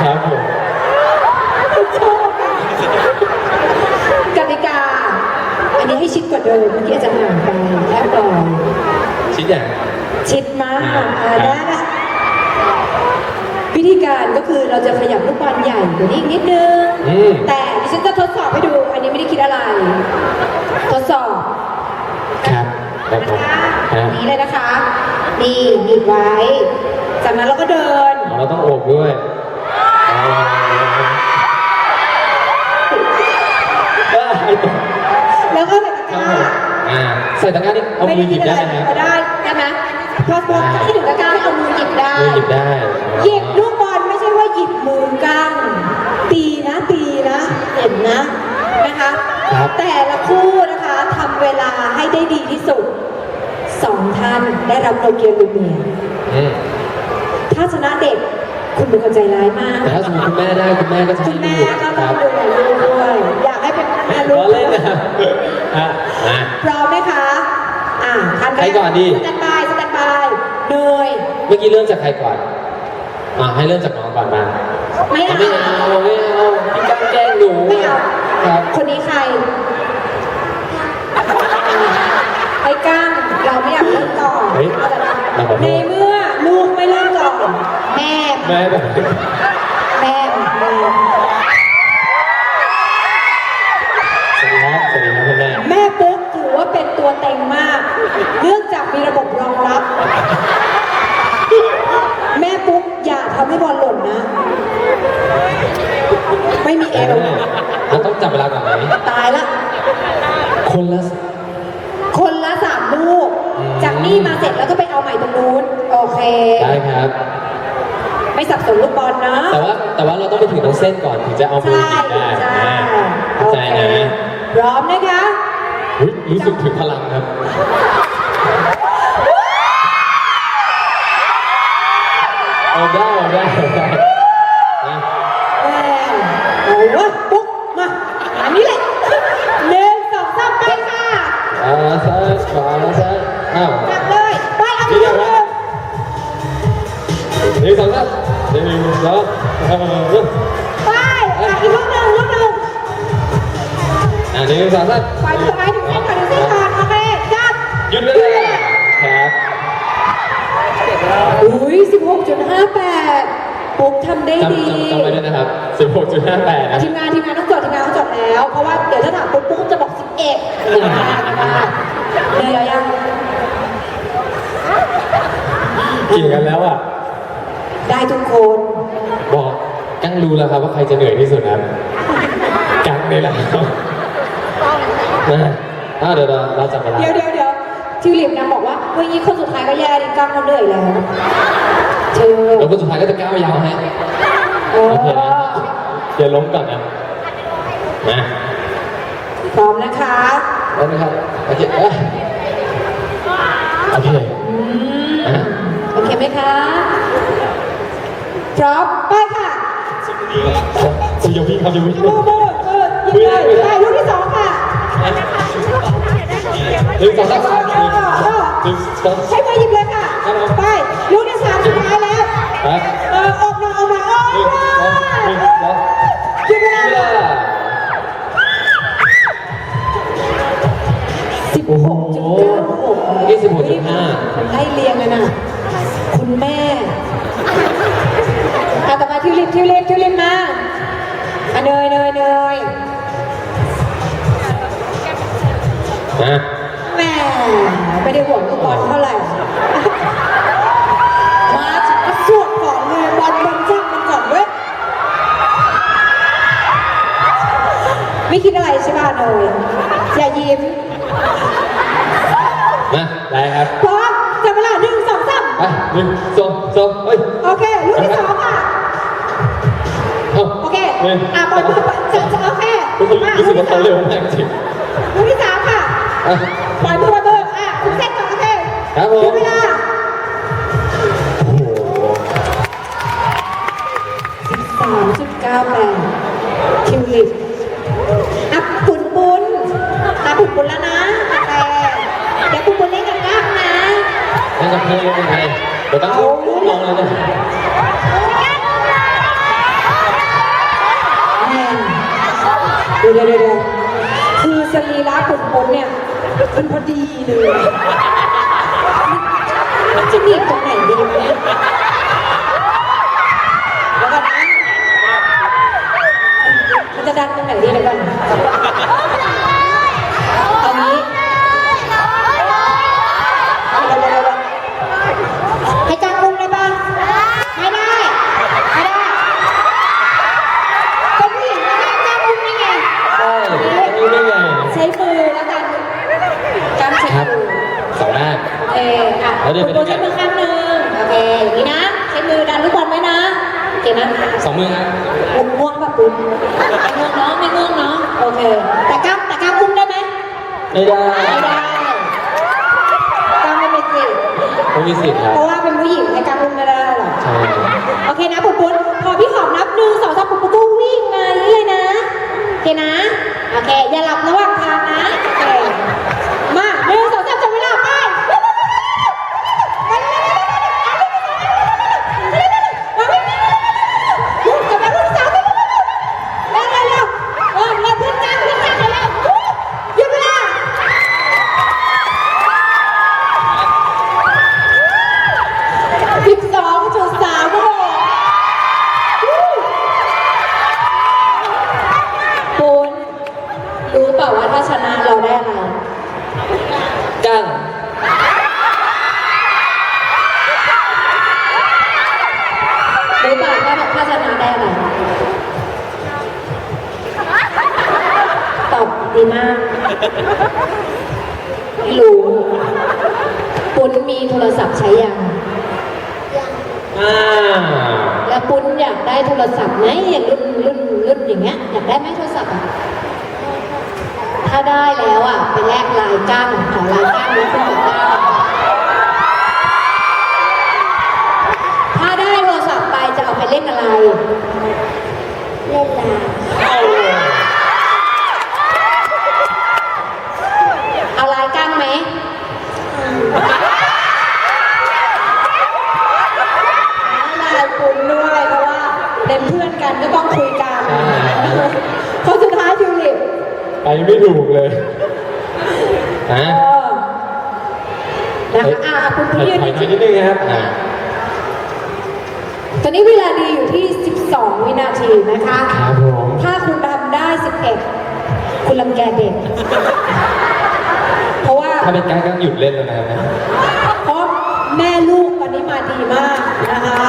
ครับผมกติกา อันนี้ให้ชิดกว่าเดิมเมื่อกี้อาจจะห่างไปแค่ก่อนชิ้นใหญ่ชิดมากอ่าได้นะวิธีการก็คือเราจะขยับลูกบอลใหญ่กว่านี้อีกนิดนึงอืมแต่ดิฉันจะทดสอบให้ดู อันนี้ไม่ได้คิดอะไร ทดสอบ ครับครับผมนะคะฮะนี้เลยนะคะ นี่หนีบไว้ จากนั้นเราก็เดินอ๋อเราต้องโอบด้วยอ๋อ ได้แล้วก็ใส่ตะคกรับร้าผมอ่าใส่ตะกร้านี่เอามือหยิบได้ไหมครับได้ได้ไหมพอพอที่ถึงตะกร้าให้เอามือหยิบได้ มือหยิบได้หยิบลูกบอลไม่ใช่ว่าหยิบมือกั้งตีนะตีนะเห็นนะนะคะครับแต่ละคู่นะคะทำเวลาให้ได้ดีที่สุดสองท่านได้รับโนเกียลูเมียอืมถ้าชนะเด็ก คุณเป็นคนใจร้ายมากแต่ถ้าสมมติคุณแม่ได้คุณแม่ก็จะคุให้ณแม่ดูก็คต้อรังบดูแลลูกด้วย อยากให้เป็นแม่ลูล้กอเล่นนะครับฮะอะพร้อมไหมคะอ่าท่านแรใครก่อนดี สแตนบายสแตนบายเนยเมื่อกี้เริ่มจากใครก่อนอ่าให้เริ่มจากน้องก่อนมาไม่เอาไม่เอาไม่เอาพี่ก้าวแกล้งหนูไม่เอาครับ คนนี้ใครไอ้ก้างเราไม่อยากเริ่มก่อนเฮ้ยเราขอโทในษเมื่อ แม่ แม่แบบ แม่แม่ สวัสดีครับสวัสดีครับคุณแม่ แม่ปุ๊กถือว่าเป็นตัวเต็งมาก เนื่องจากมีระบบรองรับ แม่ปุ๊กอย่าทำให้บอลหล่นนะ ไม่มีเอว เราต้องจับเวลาก่อนไหม ตายละ คนละ คนละสามลูก อืม จาก นี่มาเสร็จแล้วก็ไปเอาใหม่ตรงนู้นโอเค ได้ครับ ไม่สับสนลูกบอลนะแต่ว่าแต่ว่าเราต้องไปถึงตรงเส้นก่อนถึงจะเอามือใช่หยิบได้ใช่นะโอเข้าใจเคนะพร้อมนะคะอุ๊ยรู้สึกถึงพลังครับ เอาได้เอาได้เอาได้นะแม่โอ้โหปุ๊กมาอันนี้เลยหนึ่งสองสามไปค่ะขวาซ้ายขวาซ้ายอ้าว จับ เลยไปเอานี่อีกเดี๋ยวลูนะกหนึ่งสองสามหนึ่งสองสามไปอะอีกลูกหนึ่งลูกหนึ่งอะหนึ่งสองสามไปถึงไปถึงเส้นก่อนถึงเส้นก่อนโอเคจับหยุดเลาครับอุ้ยสิบหกจุดห้าแปดปุ๊กทำได้จำดี จำจำไว้ด้วยนะครับสิบหกจุดห้าแปดนะ ทีมงานทีมงานต้องจดทีมงานเขาจดแล้ว เพราะว่าเดี๋ยวถ้าถามปุ๊กปุ๊กจะบอกสิบเอ็ดเหนื่อยัง กี่ยงกันแล้วอะ ได้ทุกคน บอกกั้งรู้แล้วครับว่าใครจะเหนื่อยที่สุดครับกังนี่แหละครับนะอะเดี๋ยวเราเราจับเวลาเดี๋ยวเดี๋ยวเดี๋ยวทิวลิปนะบอกว่าเฮ้ยงี้คนสุดท้ายก็แย่ดิก้างเขาเหนื่อยแล้วเธอแล้วคนสุดท้ายก็จะก้าวยาวให้โอ้โอเคนะอย่าล้มก่อนนะมาพร้อมนะคะแล้วนะครับโอเคเอ้ยโอเคอืมอะ โอเคไหมคะพร้อมไปค่ะคุณอย่าวิ่งครับอย่าวิ่งโบโบเออยิงเลยไปลูกที่สองค่ะหนึ่งสองสามหนึ่งหนึ่งสองใช้มือหยิบเลยค่ะ ไปลูกที่สามสุดท้ายแล้วครับเออออกมาออกมาออกหนึ่งมาสองหนึ่งสอง ทิวลิปทิวลิปทิวลิปมาอะเนยเนยเนยนะแม่ไม่ได้ห่วงลูกบอลเท่าไหร่ มาถึงก็สวดก่อนเลยบอลบอลจ้างมันก่อนเว้ยไม่คิดอะไรใช่ป่ะเนยอย่ายิ้มมาได้ครับพร้อมจับเวลาหนึ่งสองสามไปหนึ่งสองสองเฮ้ยโอเคลูกที่สอง นึ่งอะปล่อยมือไปจะจะโอเครู้สึกรู้สึกว่าเขาเร็วมากจริง ลูกที่สามค่ะอะ ปล่อยมือปล่อยมืออะถึงเส้นก่อนโอเคครับผมหยุดเวลาโอ้โหสามจุดเก้าแปดทิวลิปอะปุนปุนตาปุนปุนแล้วนะแต่เดี๋ยวปุนปุนเล่นกันบ้างนะนั่นจะเพิ่มยังไงเดี๋ยวต้องลองเลยนะ เเดี๋ยวเดี๋ยวคือสรีระคุณปุ้นเนี่ย มันพอดีเลยมันจะหนีบตรงไหนดีวะเนี่ยเดี๋ยวก่อนนะมันจะดันตรงไหนดีเดี๋ยวก่อนเอางี้เดี๋ยวเดี๋ยวเดี๋ยวให้จ้างอุ้มได้ปะไม่ได้ ไม่ได้เป็นผู้หญิงไม่ได้จ้างอุ้มได้ไง ใช่ไม่รู้ได้ไง ใช้มือแล้วกันกำใช้ ครับ มือ สองหน้า เอออะ แล้วเดี๋ยว คุณ ไป โบ ด้วยกั ใช้ น มือข้างหนึ่งโอเคอย่างนี้นะ ใช้มือดันลูกบอลไว้นะโอเคนะ สอง มือครับอุ้มง่วงป่ะคุณไม่ง่วงเนาะไม่ง่วงเนาะโอเค แต่กล้ามแต่กล้ามอุ้มได้ไหมไม่ได้ไม่ได้กล้ามไม่มีสิทธิ์ไม่มีสิทธิ์ครับเพราะว่าเป็นผู้หญิงให้กล้ามอุ้มไม่ได้หรอกใช่โอเคนะปุ๊บปุ๊บพอพี่หอมนับหนึ่งสองสามปุ๊บปุ๊บก็วิ่งมาเรื่อยๆนะโอเคนะโอเคอย่าหลับระหว่างทางนะ ดีมาก ไม่รู้ปุ้นมีโทรศัพท์ใช้ยัง อ่าแล้วปุ้นอยากได้โทรศัพท์ไหมอย่างรุ่นรุ่นรุ่นอย่างเงี้ย อยากได้ไหมโทรศัพท์อะ ถ้าได้แล้วอะไปแลกลายก้างขอลายก้างแล้วคุณบอกก้างถ้าได้โทรศัพท์ไปจะเอาไปเล่นอะไร เล่นลายเอาลายก้างไหมเอาลายปุ้นด้วยเพราะว่าเป็นเพื่อนกันก็ต้องคุยกัน ใช่ คนสุดท้ายทิวลิป ไปไม่ ถูกเลยฮะเออนะคะอ่าคุณถผู้อยยืนถอยนิดนึงนะครับอ่าตอนนี้เวลาดีอยู่ที่ 12 วินาทีนะคะ ครับผมถ้าคุณทำได้ 11 คุณลังแกเด็ก เพราะว่าถ้าเป็นกั้งกั้งหยุดเล่นแล้วนะครับ เพราะแม่ลูกตอนนี้มาดีมากนะคะ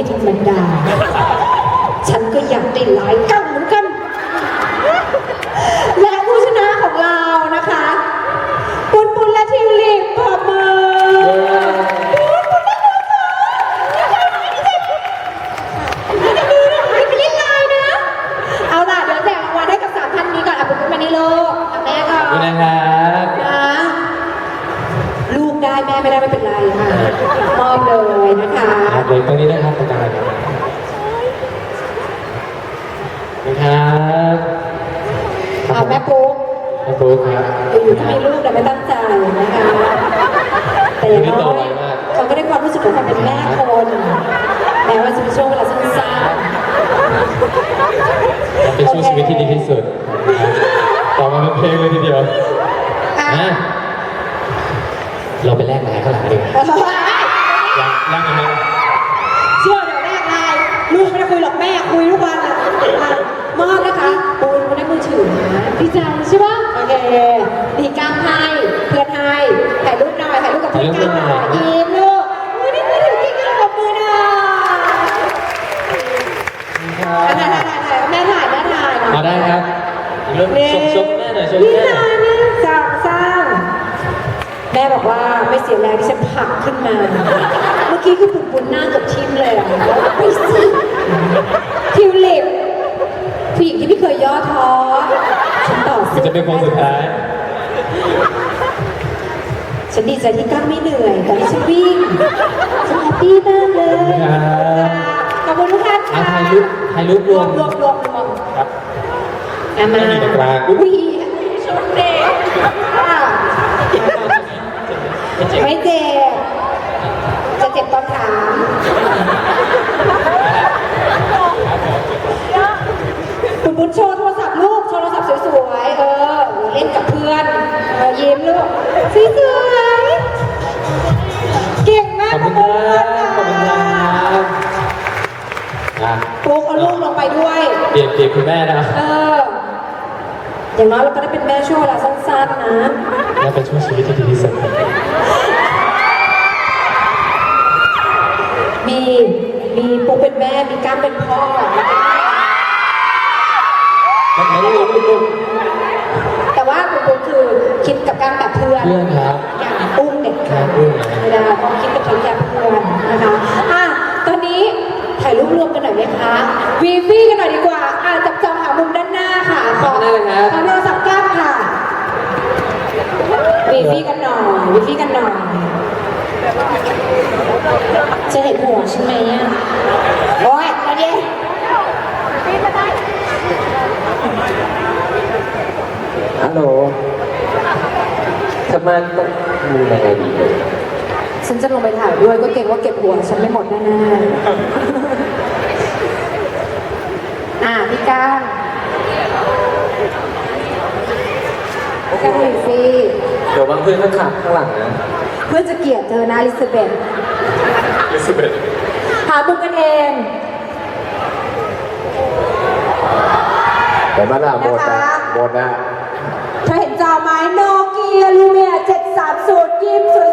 ไม่ธรรมดา ฉันก็อยากได้หลายกั้งเหมือนกัน และผู้ชนะของเรานะคะ ปุนปุนและทิวลิปปรบมือไม่จะมีนะไม่ไปเล่นไลน์นะเอาล่ะ เดี๋ยวแจกรางวัลให้กับสามท่านนี้ก่อนอะปุนปุนมานี่ลูกกับแม่ก่อนขอบคุณนะครับ นะลูกได้แม่ไม่ได้ไม่เป็นไรค่ะมอบเลยนะคะ ครับเลยตรงนี้นะครับตรงกลางครับนะครับ เอาแม่ปุ๊ก แม่ปุ๊ก ครับอยู่ๆก็มีลูกแต่ไม่ตั้งใจนะคะแต่อย่างน้อยเขาก็ได้ความรู้สึกของความเป็นแม่คนแม้ว่าจะเป็นช่วงเวลาสั้นเป็นช่วงชีวิตที่ดีที่สุดต่อมาเป็นเพลงเลยทีเดียวๆอะอะเราไปแลกลายข้างหลังดีกว่าเฮ้ยแลกแลกยังไงเชื่อเดี๋ยวแรกไลน์ลูกไม่ได้คุยหรอกแม่คุยทุกวันอะอะมอบนะคะปูนคุณได้มือถือนะดีใจใช่ปะโอ เคดีกล้ามให้เพื่อนให้ถ่ายรูปหน่อยถ่ายรูปกับเพื่อนกันหน่อยยิ้มลูกมือนี่มือถือจริงๆกับมือหน่อยถ่ายถ่ายถ่ายถ่ายแม่ถ่ายแม่ถ่ายมาได้ครับเริ่มชมชมแม่หน่อยชมแม่หน่อยนี่สร้างสร้างแม่บอกว่าไม่เสียแรงที่ฉันผลักขึ้นมา เมื่อกี้คือปุ่นปุ่นหน้ากับทิมเลยไม่สิทิวลิปผู้หญิงที่ไม่เคยย่อท้อ ฉันต่อมันสู้ จะเป็นคนสุดท้าย ฉันดีใจที่ก้าวไม่เหนื่อยตอนที่ฉันวิ่งฉันแฮปปี้มากเลยขอบคุณทุกท่านอะค่ะถ่ายรูปถ่ายรูปรรววมมรวมรวมรวมครับ อะมาไม่มีตรงกลางอุ้ยชนเด็กอะไม่เจ็บจะเจ็บตอนถามคุณบุญโชว์โทรศัพท์ลูกโช ว์โทรศัพท์สวยๆเออเล่นกับเพื่อนเออยิ้มลูกสวยๆเก่งมากขอบคุณครับขอบคุณครับอะปุ๊กเอาลูกลงไปด้วย เปลี่ยนเปลี่ยนคุณแม่นะเอออย่างน้อยเราก็ได้เป็นแม่ช่วงเวลาสั้นๆนะและเป็นช่วงชีวิตที่ดีที่สุดครับมีมีปุ๊กเป็นแม่มีก้ามเป็นพ่อแล้วลูกลูกลูก วีฟี่กันหน่อยดีกว่าอะจับจองหามุมด้านหน้าค่ะขอด้านหน้าเลยครับ ขอโทรศัพท์ก้ามค่ะวีฟี่กันหน่อยวีฟี่กันหน่อยจะเห็นหัวใช่ไหมอะโอ้ยแล้วดิฮัลโหลทำไมต้องมีอะไรดีเลยฉันจะลงไปถ่ายด้วยก็เกรงว่าเก็บหัวฉันไม่หมดแน่ๆ อ่าพี่ก้าวแค่หนึ่งซีเดี๋ยวบางเพื่อนก็ขับข้างหลังนะเพื่อจะเกลียดเธอนะลิซาเบธลิซาเบธหาบุกกันเองแต่มันอะหมดนะหมดนะเธอเห็นจอไหมโนเกียลูเมียเจ็ดสามศูนย์ยิ้มสวย